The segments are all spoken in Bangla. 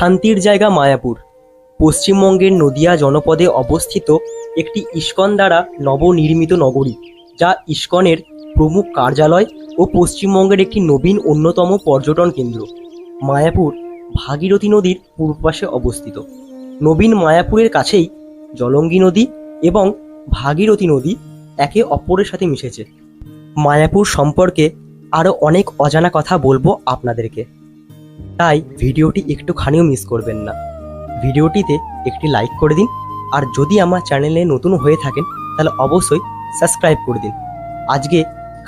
শান্তির জায়গা মায়াপুর। পশ্চিমবঙ্গের নদিয়া জনপদে অবস্থিত একটি ইস্কন দ্বারা নবনির্মিত নগরী, যা ইস্কনের প্রমুখ কার্যালয় ও পশ্চিমবঙ্গের একটি নবীন অন্যতম পর্যটন কেন্দ্র। মায়াপুর ভাগীরথী নদীর পূর্ব পাশে অবস্থিত। নবীন মায়াপুরের কাছেই জলঙ্গি নদী এবং ভাগীরথী নদী একে অপরের সাথে মিশেছে। মায়াপুর সম্পর্কে আরও অনেক অজানা কথা বলব আপনাদেরকে। তাই ভিডিওটি একটুখানিও মিস করবেন না। ভিডিওটিতে একটি লাইক করে দিন, আর যদি আমার চ্যানেলে নতুন হয়ে থাকেন, তাহলে অবশ্যই সাবস্ক্রাইব করে দিন। আজকে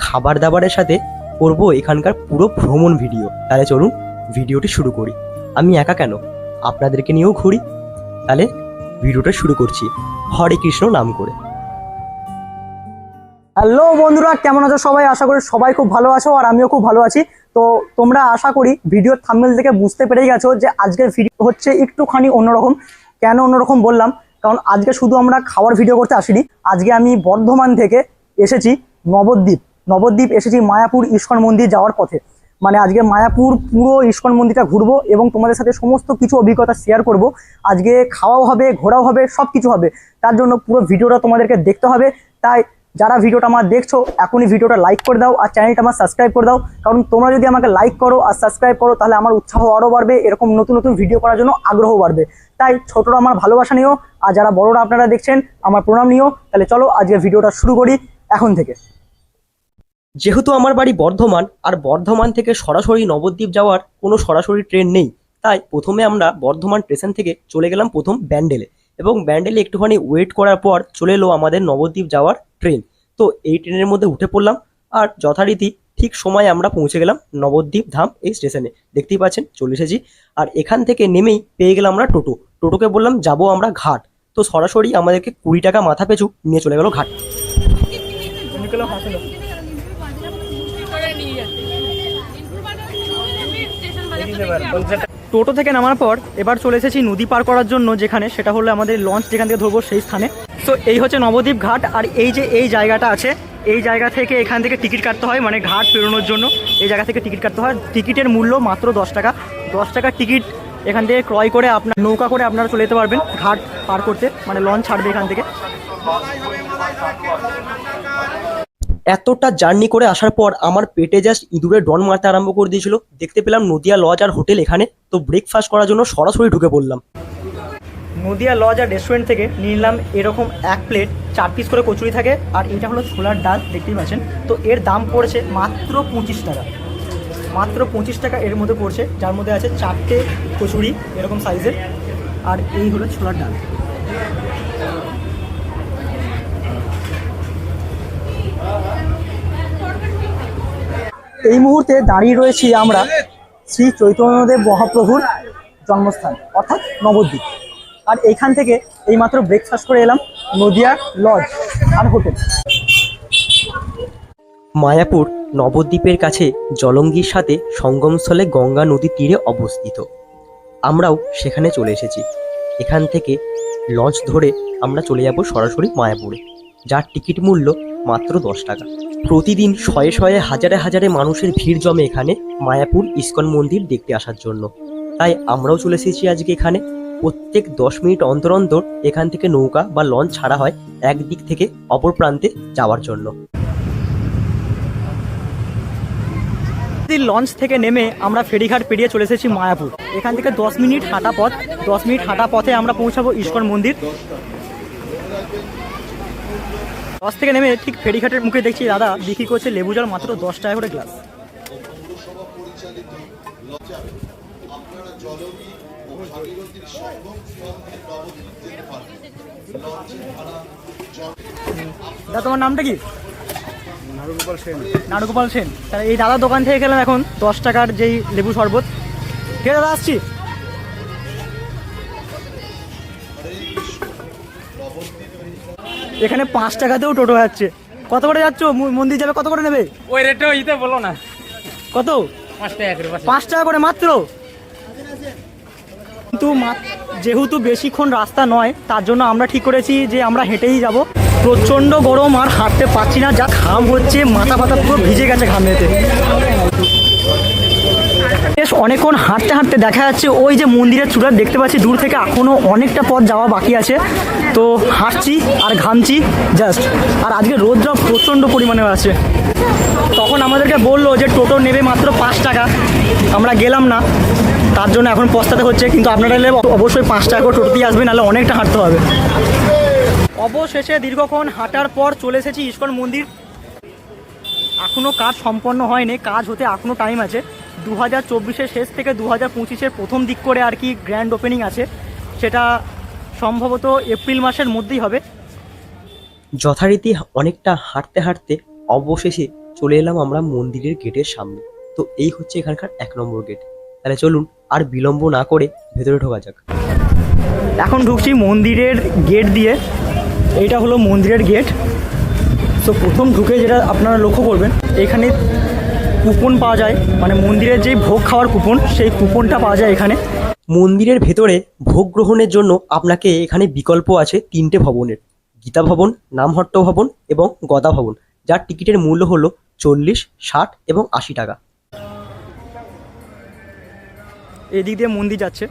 খাবার দাবারের সাথে করব এখানকার পুরো ভ্রমণ ভিডিও তাহলে চলুন ভিডিওটি শুরু করি। আমি একা কেন? আপনাদেরকে নিয়েও ঘুরি। তাহলে ভিডিওটা শুরু করছি। হরে কৃষ্ণ নাম করে। হ্যালো বন্ধুরা, কেমন আছো সবাই? আশা করি সবাই খুব ভালো আছো, আর আমিও খুব ভালো আছি। তো তোমরা আশা করি ভিডিওর থাম্বনেল থেকে বুঝতে পেরেই গেছো যে আজকের ভিডিও হচ্ছে একটুখানি অন্যরকম। কেন অন্যরকম বললাম? কারণ আজকে শুধু আমরা খাওয়ার ভিডিও করতে আসিনি। আজকে আমি বর্ধমান থেকে এসেছি নবদ্বীপ। নবদ্বীপ এসেছি মায়াপুর ইস্কন মন্দির যাওয়ার পথে। মানে আজকে মায়াপুর পুরো ইস্কন মন্দিরটা ঘুরবো এবং তোমাদের সাথে সমস্ত কিছু অভিজ্ঞতা শেয়ার করব। আজকে খাওয়াও হবে, ঘোরাও হবে সব কিছু হবে। তার জন্য পুরো ভিডিওটা তোমাদেরকে দেখতে হবে। তাই যারা ভিডিওটা আমার দেখছ, এখনই ভিডিওটা লাইক করে দাও আর চ্যানেলটা আমার সাবস্ক্রাইব করে দাও। কারণ তোমরা যদি আমাকে লাইক করো আর সাবস্ক্রাইব করো, তাহলে আমার উৎসাহ আরও বাড়বে, এরকম নতুন নতুন ভিডিও করার জন্য আগ্রহ বাড়বে। তাই ছোটরা আমার ভালোবাসা নিও আর যারা বড়রা আপনারা দেখছেন, আমার প্রণাম নিও। তাহলে চলো আজকে ভিডিওটা শুরু করি এখন থেকে। যেহেতু আমার বাড়ি বর্ধমান, আর বর্ধমান থেকে সরাসরি নবদ্বীপ যাওয়ার কোনো সরাসরি ট্রেন নেই, তাই প্রথমে আমরা বর্ধমান স্টেশন থেকে চলে গেলাম প্রথম ব্যান্ডেলে। এবং ব্যান্ডেলে একটুখানি ওয়েট করার পর চলে এলো আমাদের নবদ্বীপ যাওয়ার ট্রেন তো এই ট্রেনের মধ্যে উঠে পড়লাম আর যথারীতি ঠিক সময় আমরা পৌঁছে গেলাম নবদ্বীপ ধাম এই স্টেশনে দেখতেই পাচ্ছেন চলে এসেছি। আর এখান থেকে নেমেই পেয়ে গেলাম আমরা টোটো। টোটোকে বললাম যাব আমরা ঘাট। তো সরাসরি আমাদেরকে কুড়ি টাকা মাথা পেছু নিয়ে চলে গেল ঘাট। টোটো থেকে নামার পর এবার চলে এসেছি নদী পার করার জন্য, যেখানে সেটা হলো আমাদের লঞ্চ যেখান থেকে ধরবো সেই স্থানে। তো এই হচ্ছে নবদ্বীপ ঘাট, আর এই যে এই জায়গাটা আছে, এই জায়গা থেকে এখান থেকে টিকিট কাটতে হয় মানে ঘাট পেরোনোর জন্য। এই জায়গা থেকে টিকিট কাটতে হয়। টিকিটের মূল্য মাত্র দশ টাকা। দশ টাকার টিকিট এখান থেকে ক্রয় করে আপনার, নৌকা করে আপনারা চলে যেতে পারবেন ঘাট পার করতে মানে লঞ্চ ছাড়বে এখান থেকে। এতটা জার্নি করে আসার পর আমার পেটে জাস্ট ইঁদুরে ডন মারতে আরম্ভ করে দিয়েছিল। দেখতে পেলাম নদিয়া লজ আর হোটেল এখানে। তো ব্রেকফাস্ট করার জন্য সরাসরি ঢুকে পড়লাম। নদিয়া লজ আর রেস্টুরেন্ট থেকে নিলাম এরকম এক প্লেট চার পিস করে কচুরি থাকে। আর এটা হলো ছোলার ডাল, দেখতেই পাচ্ছেন। তো এর দাম পড়েছে মাত্র পঁচিশ টাকা। মাত্র পঁচিশ টাকা এর মধ্যে পড়ছে, যার মধ্যে আছে চারটে কচুরি এরকম সাইজের আর এই হলো ছোলার ডাল। এই মুহূর্তে দাঁড়িয়ে রয়েছি আমরা শ্রী চৈতন্যদেব মহাপ্রভুর জন্মস্থান, অর্থাৎ নবদ্বীপ। আর এইখান থেকে এইমাত্র ব্রেকফাস্ট করে এলাম নদিয়ার লজ আর হোটেল মায়াপুর নবদ্বীপের কাছে জলঙ্গির সাথে সঙ্গমস্থলে গঙ্গা নদীর তীরে অবস্থিত। আমরাও সেখানে চলে এসেছি। এখান থেকে লঞ্চ ধরে আমরা চলে যাব সরাসরি মায়াপুরে। যার টিকিট মূল্য মাত্র দশ টাকা। প্রতিদিন শয়ে শয়ে হাজারে হাজারে মানুষের ভিড় জমে এখানে মায়াপুর ইস্কন মন্দির দেখতে আসার জন্য। তাই আমরাও চলে এসেছি আজকে এখানে। প্রত্যেক দশ মিনিট অন্তর অন্তর এখান থেকে নৌকা বা লঞ্চ ছাড়া হয় একদিক থেকে অপর প্রান্তে যাওয়ার জন্য। লঞ্চ থেকে নেমে আমরা ফেরিঘাট পেরিয়ে চলে এসেছি মায়াপুর। এখান থেকে দশ মিনিট হাঁটা পথ, দশ মিনিট হাঁটা পথে আমরা পৌঁছাবো ইস্কন মন্দির। দশ থেকে নেমে ঠিক ফেরিঘাটের মুখে দেখছি দাদা বিক্রি করছে লেবু জল মাত্র দশ টাকা করে গ্লাস দাদা তোমার নামটা কি? নারুগোপাল সেন। নারুগোপাল সেন। তাহলে এই দাদার দোকান থেকে খেলাম এখন দশ টাকার যেই লেবু শরবত। ঠিক আছে দাদা আসছি? এখানে পাঁচ টাকাতেও টোটো যাচ্ছে। কত করে যাচ্ছ? মন্দির যাবে কত করে নেবে? ওই রেটটা ইতে বলো না। কত? পাঁচ টাকা করে মাত্র? কিন্তু যেহেতু বেশিক্ষণ রাস্তা নয় তার জন্য আমরা ঠিক করেছি যে আমরা হেঁটেই যাব। প্রচণ্ড গরম আর হাঁটতে পারছি না। যা ঘাম হচ্ছে মাথা ফাতা পুরো ভিজে গেছে ঘামেতে বেশ অনেকক্ষণ হাঁটতে হাঁটতে দেখা যাচ্ছে ওই যে মন্দিরের চূড়া দেখতে পাচ্ছি, দূর থেকে এখনও অনেকটা পথ যাওয়া বাকি আছে। তো হাঁটছি আর ঘামছি জাস্ট আর আজকে রোদটা প্রচণ্ড পরিমাণে আছে। তখন আমাদেরকে বলল যে টোটো নেবে মাত্র পাঁচ টাকা। আমরা গেলাম না, তার জন্য এখন পস্তাতে হচ্ছে, কিন্তু আপনারা এলে অবশ্যই পাঁচ টাকা করে টোটোতেই আসবেন, নাহলে অনেকটা হাঁটতে হবে। অবশেষে দীর্ঘক্ষণ হাঁটার পর চলে এসেছি ইস্কন মন্দির। এখনও কাজ সম্পন্ন হয়নি, কাজ হতে এখনও টাইম আছে। দু হাজার চব্বিশের শেষ থেকে দু হাজার পঁচিশের প্রথম দিক করে আর কি গ্র্যান্ড ওপেনিং আছে। সেটা সম্ভবত এপ্রিল মাসের মধ্যেই হবে। যথারীতি অনেকটা হাঁটতে হাঁটতে অবশেষে চলে এলাম আমরা মন্দিরের গেটের সামনে। তো এই হচ্ছে এখানকার এক নম্বর গেট। তাহলে চলুন আর বিলম্ব না করে ভেতরে ঢোকা যাক। এখন ঢুকছি মন্দিরের গেট দিয়ে। এইটা হলো মন্দিরের গেট। তো প্রথম ঢুকে যেটা আপনারা লক্ষ্য করবেন এখানে কুপন পাওয়া যায়। মানে মন্দিরের যেই ভোগ খাওয়ার কুপন সেই কুপনটা পাওয়া যায় এখানে। মন্দিরের ভেতরে ভোগ গ্রহণের জন্য আপনাকে এখানে বিকল্প আছে তিনটে ভবনের। গীতা ভবন নামহট্ট ভবন এবং গদা ভবন। যার টিকিটের মূল্য হলো চল্লিশ ষাট এবং আশি টাকা। এদিক দিয়ে মন্দির যাচ্ছে।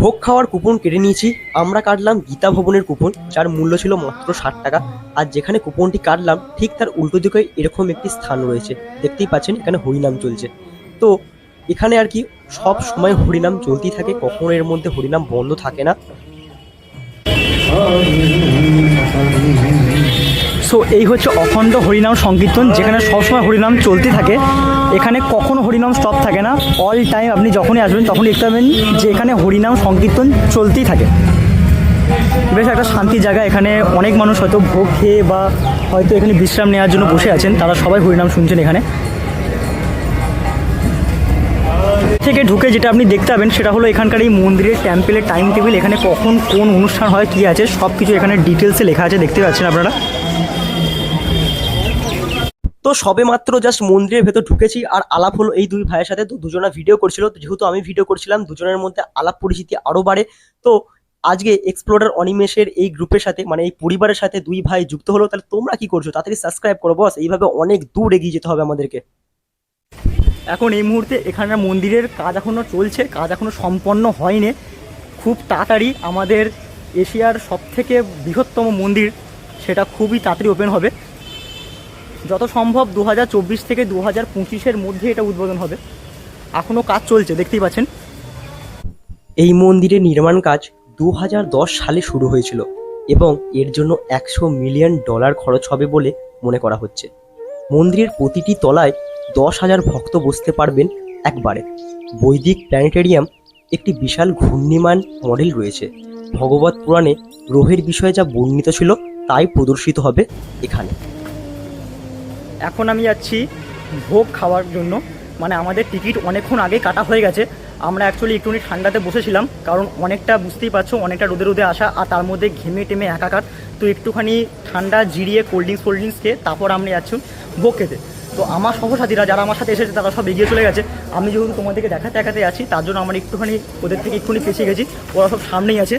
ভোগ খাওয়ার কুপন কেটে নিয়েছি। আমরা কাটলাম গীতা ভবনের কুপন, যার মূল্য ছিল মাত্র ষাট টাকা। আর যেখানে কুপনটি কাটলাম, ঠিক তার উল্টো দিকে এরকম একটি স্থান রয়েছে। দেখতেই পাচ্ছেন, এখানে হরিনাম চলছে। তো, এখানে আর কি সব সময় হরিনাম চলতেই থাকে, কখনো এর মধ্যে হরিনাম বন্ধ থাকে না। সো এই হচ্ছে অখণ্ড হরিনাম সংকীর্তন, যেখানে সবসময় হরিনাম চলতে থাকে। এখানে কখনো হরিনাম স্টপ থাকে না। অল টাইম আপনি যখনই আসবেন, তখনই দেখতে পাবেন যে এখানে হরিনাম সংকীর্তন চলতেই থাকে। বেশ একটা শান্তির জায়গা। এখানে অনেক মানুষ হয়তো ভোগ খেয়ে বা হয়তো এখানে বিশ্রাম নেওয়ার জন্য বসে আছেন। তারা সবাই হরিনাম শুনছেন এখানে। থেকে ঢুকে যেটা আপনি দেখতে পাবেন, সেটা হলো এখানকার এই মন্দিরের টেম্পেলের টাইম টেবিল এখানে কখন কোন অনুষ্ঠান হয়, কী আছে সব কিছু এখানে ডিটেলসে লেখা আছে, দেখতে পাচ্ছেন আপনারা। তো সবে মাত্র জাস্ট মন্দিরের ভেতর ঢুকেছি আর আলাপ হলো এই দুই ভাইয়ের সাথে। তো দুজনা ভিডিও করছিল। যেহেতু আমি ভিডিও করছিলাম, দুজনের মধ্যে আলাপ পরিচিতি আরও বাড়ে। তো আজকে এক্সপ্লোরার অনিমেষের এই গ্রুপের সাথে মানে এই পরিবারের সাথে দুই ভাই যুক্ত হলো। তাহলে তোমরা কি করছ? তাড়াতাড়ি সাবস্ক্রাইব করো বস এইভাবে অনেক দূর এগিয়ে যেতে হবে আমাদেরকে। এখন এই মুহূর্তে এখানে মন্দিরের কাজ এখনও চলছে। কাজ এখনও সম্পন্ন হয়নি। খুব তাড়াতাড়ি আমাদের এশিয়ার সবথেকে বৃহত্তম মন্দির, সেটা খুবই তাড়াতাড়ি ওপেন হবে। যত সম্ভব দু হাজার চব্বিশ থেকে দু হাজার পঁচিশের মধ্যে এটা উদ্বোধন হবে। এখনও কাজ চলছে, দেখতেই পাচ্ছেন। এই মন্দিরের নির্মাণ কাজ দু হাজার দশ সালে শুরু হয়েছিল এবং এর জন্য একশো মিলিয়ন ডলার খরচ হবে বলে মনে করা হচ্ছে। মন্দিরের প্রতিটি তলায় দশ হাজার ভক্ত বসতে পারবেন একবারে। বৈদিক প্ল্যানেটেরিয়াম একটি বিশাল ঘূর্ণিমান মডেল রয়েছে। ভগবত পুরাণে গ্রহের বিষয়ে যা বর্ণিত ছিল তাই প্রদর্শিত হবে এখানে। এখন আমি যাচ্ছি ভোগ খাওয়ার জন্য। মানে আমাদের টিকিট অনেকক্ষণ আগে কাটা হয়ে গেছে। আমরা অ্যাকচুয়ালি একটুখানি ঠান্ডাতে বসেছিলাম, কারণ অনেকটা বুঝতেই পারছ, অনেকটা রোদে রোদে আসা, আর তার মধ্যে ঘেমে টেমে একাকার। তো একটুখানি ঠান্ডা জিরিয়ে কোল্ড ড্রিঙ্কস কোল্ড ড্রিঙ্কস খেয়ে তারপর আমরা যাচ্ছি ভোগ খেতে। তো আমার সহসাথীরা যারা আমার সাথে এসেছে, তারা সব এগিয়ে চলে গেছে। আমি যেহেতু তোমাদেরকে দেখাতে দেখাতে আছি, তার জন্য আমার একটুখানি ওদের থেকে একটুখানি পেছিয়ে গেছি। ওরা সব সামনেই আছে।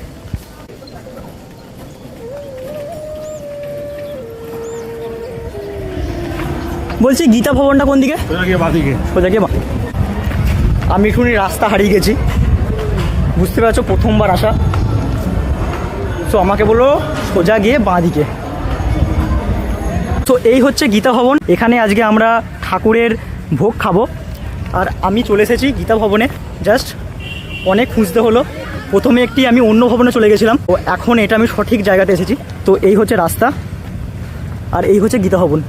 বলছি গীতা ভবনটা কোন দিকে? সোজা গিয়ে আমি একটুখানি রাস্তা হারিয়ে গেছি। বুঝতে পারছ প্রথমবার আসা। তো আমাকে বলল সোজা গিয়ে বাঁ দিকে। তো এই হচ্ছে গীতা ভবন। এখানে আজকে আমরা ঠাকুরের ভোগ খাব। আর আমি চলে এসেছি গীতা ভবনে। জাস্ট অনেক খুঁজতে হলো। প্রথমে একটি আমি অন্য ভবনে চলে গেছিলাম। তো এখন এটা আমি সঠিক জায়গাতে এসেছি। তো এই হচ্ছে রাস্তা। আর এই হচ্ছে গীতা ভবন।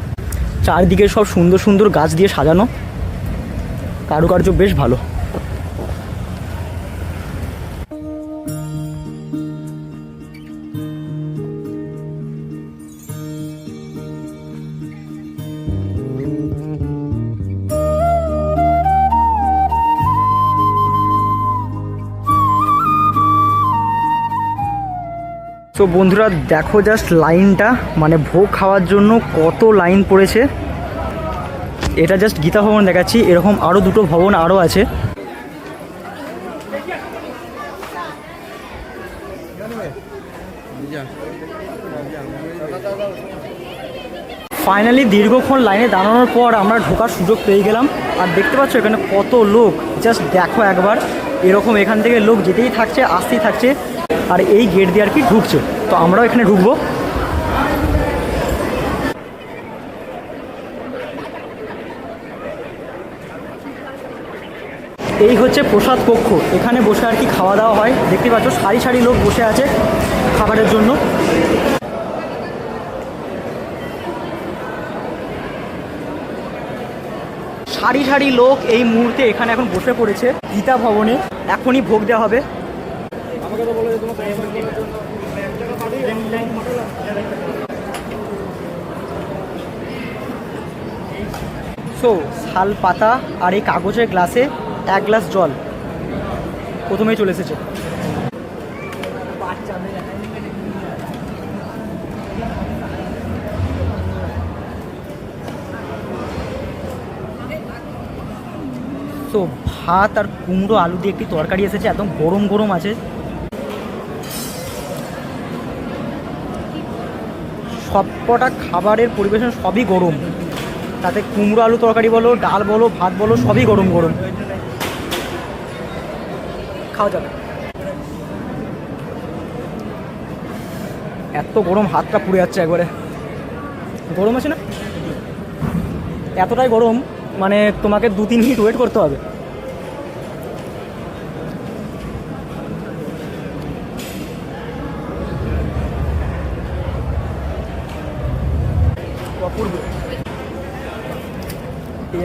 চারদিকে সব সুন্দর সুন্দর গাছ দিয়ে সাজানো। কারুকার্য বেশ ভালো। তো বন্ধুরা, দেখো জাস্ট লাইনটা মানে ভোগ খাওয়ার জন্য কত লাইন পড়েছে। এটা জাস্ট গীতা ভবন দেখাচ্ছি। এরকম আরও দুটো ভবন আরও আছে। ফাইনালি দীর্ঘক্ষণ লাইনে দাঁড়ানোর পর আমরা ঢোকার সুযোগ পেয়ে গেলাম। আর দেখতে পাচ্ছ এখানে কত লোক। জাস্ট দেখো একবার। এরকম এখান থেকে লোক যেতেই থাকছে, আসতেই থাকছে। আর এই গেট দিয়ে আর কি ঢুকছে। তো আমরাও এখানে ঢুকবো। এই হচ্ছে প্রসাদ কক্ষ। এখানে বসে আর কি খাওয়া দাওয়া হয়। দেখতে পাচ্ছ, সারি সারি লোক বসে আছে খাবারের জন্য। সারি সারি লোক এই মুহূর্তে এখানে এখন বসে পড়েছে। গীতা ভবনে। এখনই ভোগ দেওয়া হবে। সো শাল, পাতা আর এই কাগজের গ্লাসে এক গ্লাস জল প্রথমেই চলে এসেছে। তো ভাত আর কুমড়ো, আলু দিয়ে একটি তরকারি এসেছে, একদম গরম গরম আছে। সবকটা খাবারের পরিবেশন সবই গরম। তাতে কুমড়ো আলু তরকারি বলো, ডাল বলো, ভাত বলো, সবই গরম গরম। খাওয়া যাবে। এত গরম হাতটা পুড়ে যাচ্ছে একবারে। গরম আছে না? এতটাই গরম মানে তোমাকে দু তিন মিনিট ওয়েট করতে হবে।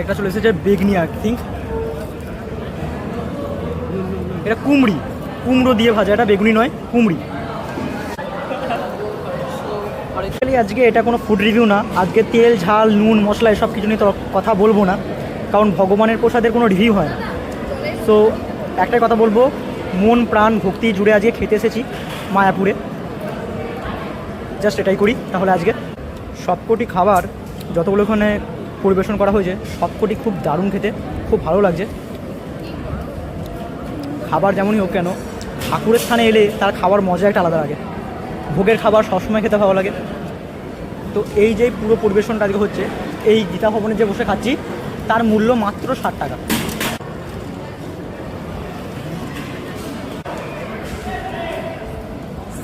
একটা চলে এসেছে বেগনি আই থিঙ্ক এটা কুমড়ি। কুমড়ো দিয়ে ভাজা, এটা বেগুনি নয়, কুমড়ি। আজকে এটা কোনো ফুড রিভিউ না। আজকে তেল, ঝাল, নুন, মশলা এসব কিছু নিয়ে কথা বলব না, কারণ ভগবানের প্রসাদের কোনো রিভিউ হয় না। সো একটাই কথা বলব, মন, প্রাণ, ভক্তি জুড়ে আজকে খেতে এসেছি মায়াপুরে। জাস্ট এটাই করি, তাহলে আজকে সবকটি খাবার, যতগুলো ওখানে পরিবেশন করা হয়েছে। সবকটি খুব দারুণ খেতে, খুব ভালো লাগছে। খাবার যেমনই হোক কেন, ঠাকুরের স্থানে এলে তার খাবার মজা একটা আলাদা লাগে। ভোগের খাবার সবসময় খেতে ভালো লাগে। তো এই যে পুরো পরিবেশনটা আজকে হচ্ছে, এই গীতা ভবনে যে বসে খাচ্ছি, তার মূল্য মাত্র ষাট টাকা।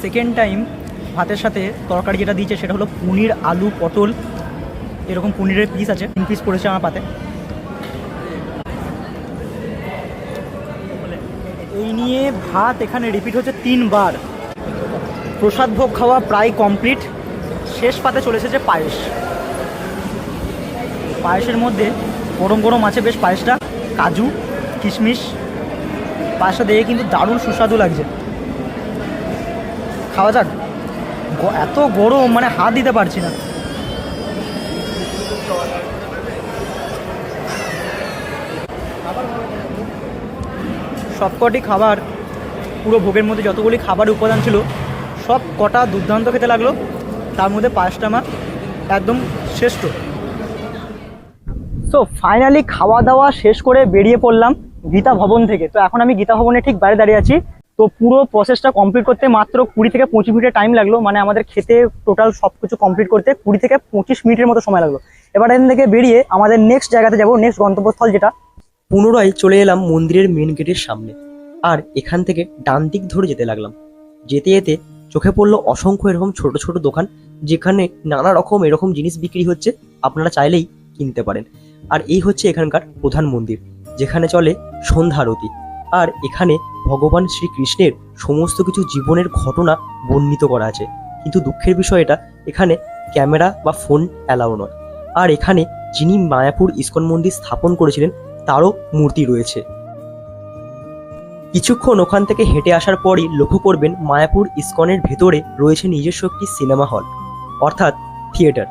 সেকেন্ড টাইম ভাতের সাথে তরকারি যেটা দিয়েছে, সেটা হলো পনির, আলু, পটল এরকম পনিরের পিস আছে, তিন পিস পড়েছে আমার পাতে। এই নিয়ে ভাত এখানে রিপিট হচ্ছে তিনবার। প্রসাদ ভোগ খাওয়া প্রায় কমপ্লিট শেষ পাতে চলে এসেছে পায়েস। পায়েসের মধ্যে গরম গরম আছে বেশ পায়েসটা। কাজু, কিশমিশ। পায়েসটা দেখে কিন্তু দারুণ সুস্বাদু লাগছে। খাওয়া যাক। এত গরম মানে হাত দিতে পারছি না। সবকটি খাবার, পুরো ভোগের মধ্যে যতগুলি খাবার উপাদান ছিল, সব কটা দুর্দান্ত খেতে লাগল। তার মধ্যে পায়েসটা আমার একদম শ্রেষ্ঠ। তো ফাইনালি খাওয়া দাওয়া শেষ করে বেরিয়ে পড়লাম গীতা ভবন থেকে। তো এখন আমি গীতা ভবনে ঠিক বাইরে দাঁড়িয়ে আছি। তো পুরো প্রসেসটা কমপ্লিট করতে মাত্র কুড়ি থেকে পঁচিশ মিনিটের টাইম লাগল। মানে আমাদের খেতে টোটাল সব কিছু কমপ্লিট করতে কুড়ি থেকে পঁচিশ মিনিটের মতো সময় লাগল। এবার এখান থেকে বেরিয়ে আমাদের নেক্সট জায়গাতে যাব নেক্সট গন্তব্যস্থল যেটা। পুনরায় চলে এলাম মন্দিরের মেন গেটের সামনে। আর এখান থেকে ডান দিক ধরে যেতে লাগলাম। যেতে যেতে চোখে পড়ল অসংখ্য এরকম ছোট ছোট দোকান, যেখানে নানা রকম এরকম জিনিস বিক্রি হচ্ছে, আপনারা চাইলেই কিনতে পারেন। আর এই হচ্ছে এখানকার প্রধান মন্দির, যেখানে চলে সন্ধ্যা আরতি। আর এখানে ভগবান শ্রীকৃষ্ণের সমস্ত কিছু জীবনের ঘটনা বর্ণিত করা আছে। কিন্তু দুঃখের বিষয় এটা, এখানে ক্যামেরা বা ফোন অ্যালাউ নয়। আর এখানে যিনি মায়াপুর ইস্কন মন্দির স্থাপন করেছিলেন তারও মূর্তি রয়েছে। কিছুক্ষণ ওখান থেকে হেঁটে আসার পরই লক্ষ্য করবেন মায়াপুর ইস্কনের ভেতরে রয়েছে নিজস্ব একটি সিনেমা হল, অর্থাৎ থিয়েটার।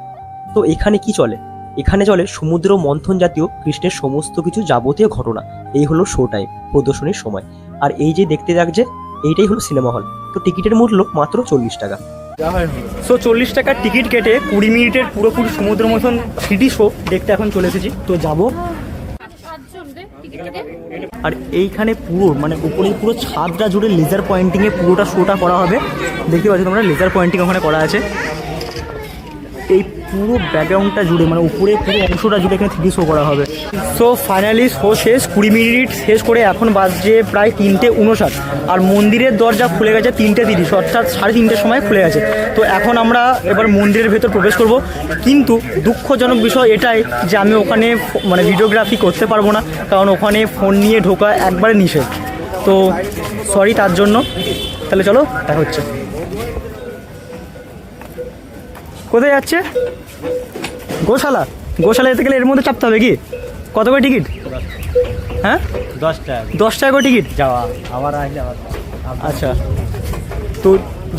তো এখানে কি চলে? এখানে চলে সমুদ্র মন্থন জাতীয় কৃষ্ণের সমস্ত কিছু যাবতীয় ঘটনা। এই হলো শো টাইম প্রদর্শনীর সময়। আর এই যে দেখতে লাগছে, এইটাই হলো সিনেমা হল। তো টিকিটের মূল্য মাত্র চল্লিশ টাকা। সো চল্লিশ টাকার টিকিট কেটে কুড়ি মিনিটের পুরোপুরি সমুদ্র মতন থ্রিডি শো দেখতে এখন চলে এসেছি। তো যাব সাতজন রে টিকিট কেটে আর এইখানে পুরো মানে উপরে পুরো ছাদটা জুড়ে লেজার পয়েন্টিংয়ে পুরোটা শোটা করা হবে। দেখতে পাচ্ছ তোমরা লেজার পয়েন্টিং ওখানে করা আছে। এই পুরো ব্যাকগ্রাউন্ডটা জুড়ে মানে উপরে পুরো অংশটা জুড়ে এখানে থ্রি শো করা হবে। সো ফাইনালি শো শেষ, কুড়ি মিনিট শেষ করে এখন বাজছে প্রায় তিনটে উনষাট আর মন্দিরের দরজা খুলে গেছে তিনটে তিরিশ, অর্থাৎ সাড়ে তিনটের সময় খুলে গেছে। তো এখন আমরা এবার মন্দিরের ভেতর প্রবেশ করব। কিন্তু দুঃখজনক বিষয় এটাই যে আমি ওখানে মানে ভিডিওগ্রাফি করতে পারব না, কারণ ওখানে ফোন নিয়ে ঢোকা একবারে নিষেধ। তো সরি তার জন্য। তাহলে চলো, দেখা হচ্ছে। কোথায় যাচ্ছে? গোশালা। গোশালা যেতে গেলে এর মধ্যে চাপতে হবে কি? কত করে টিকিট? হ্যাঁ? দশ টাকা দশ টাকা করে টিকিট? যাওয়া আবার আসলে আবার আচ্ছা। তো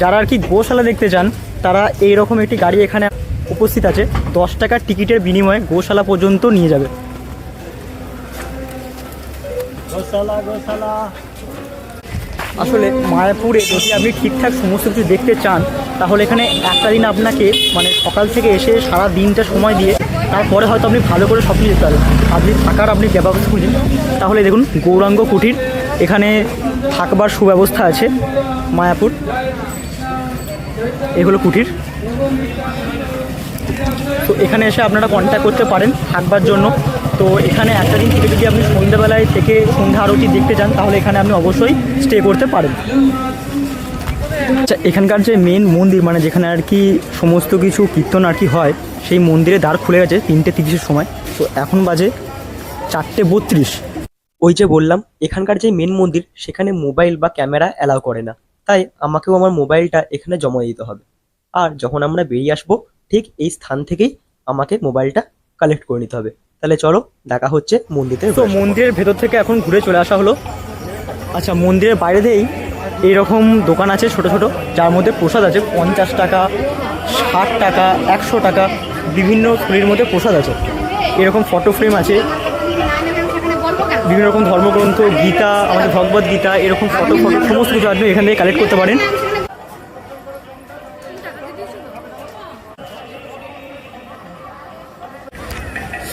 যারা আর কি গোশালা দেখতে চান তারা এই রকম একটি গাড়ি এখানে উপস্থিত আছে। দশ টাকার টিকিটের বিনিময়ে গোশালা পর্যন্ত নিয়ে যাবে। গোশালা গোশালা। আসলে মায়াপুরে যদি আপনি ঠিকঠাক সমস্ত কিছু দেখতে চান, তাহলে এখানে একটা দিন আপনাকে মানে সকাল থেকে এসে সারা দিনটা সময় দিয়ে তারপরে হয়তো আপনি ভালো করে সব কিছু যেতে পারবেন। আপনি থাকার আপনি ব্যবস্থা খুঁজেন তাহলে দেখুন, গৌরাঙ্গ কুটির এখানে থাকবার সুব্যবস্থা আছে মায়াপুর। এগুলো কুটির। তো এখানে এসে আপনারা কন্ট্যাক্ট করতে পারেন থাকবার জন্য। তো এখানে একটা দিন থেকে যদি আপনি সন্ধ্যাবেলায় থেকে সন্ধ্যা আরতি দেখতে যান, তাহলে এখানে আপনি অবশ্যই স্টে করতে পারেন। আচ্ছা এখানকার যে মেন মন্দির মানে যেখানে আর কি সমস্ত কিছু কীর্তন আর কি হয়, সেই মন্দিরে দ্বার খুলে গেছে তিনটে তিরিশের সময়। তো এখন বাজে চারটে বত্রিশ। ওই যে বললাম, এখানকার যে মেন মন্দির, সেখানে মোবাইল বা ক্যামেরা অ্যালাউ করে না। তাই আমাকেও আমার মোবাইলটা এখানে জমা দিতে হবে। আর যখন আমরা বেরিয়ে আসব, ঠিক এই স্থান থেকেই আমাকে মোবাইলটা কালেক্ট করে নিতে হবে। তাহলে চলো দেখা হচ্ছে মন্দিরের তো মন্দিরের ভেতর থেকে এখন ঘুরে চলে আসা হলো। আচ্ছা মন্দিরের বাইরে দিয়েই এইরকম দোকান আছে ছোট ছোট যার মধ্যে প্রসাদ আছে পঞ্চাশ টাকা ষাট টাকা একশো টাকা বিভিন্ন থলির মধ্যে প্রসাদ আছে। এরকম ফটো ফ্রেম আছে। বিভিন্ন রকম ধর্মগ্রন্থ গীতা আমাদের ভগবত গীতা এরকম ফটো ফটো সমস্ত কিছু আপনি এখান থেকে কালেক্ট করতে পারেন।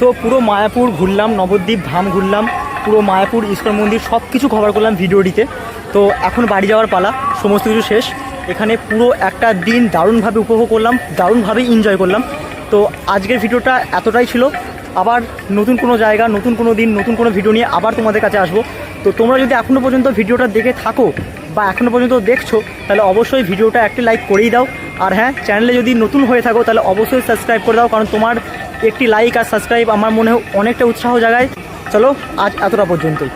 সো পুরো মায়াপুর ঘুরলাম, নবদ্বীপ, ধাম ঘুরলাম, পুরো মায়াপুর, ইস্কন মন্দির সব কিছু কভার করলাম ভিডিওটিতে। তো এখন বাড়ি যাওয়ার পালা, সমস্ত কিছু শেষ। এখানে পুরো একটা দিন দারুণভাবে উপভোগ করলাম, দারুণভাবে এনজয় করলাম। তো আজকের ভিডিওটা এতটাই ছিল। আবার নতুন কোনো জায়গা, নতুন কোনো দিন, নতুন কোনো ভিডিও নিয়ে আবার তোমাদের কাছে আসব। তো তোমরা যদি এখনও পর্যন্ত ভিডিওটা দেখে থাকো বা এখনও পর্যন্ত দেখছ, তাহলে অবশ্যই ভিডিওটা একটি লাইক করেই দাও। আর হ্যাঁ চ্যানেলে যদি নতুন হয়ে থাকো, তাহলে অবশ্যই সাবস্ক্রাইব করে দাও, কারণ তোমার একটি লাইক আর সাবস্ক্রাইব আমার মনে অনেকটা উৎসাহ জাগায়। চলো, আজ এতটা পর্যন্তই।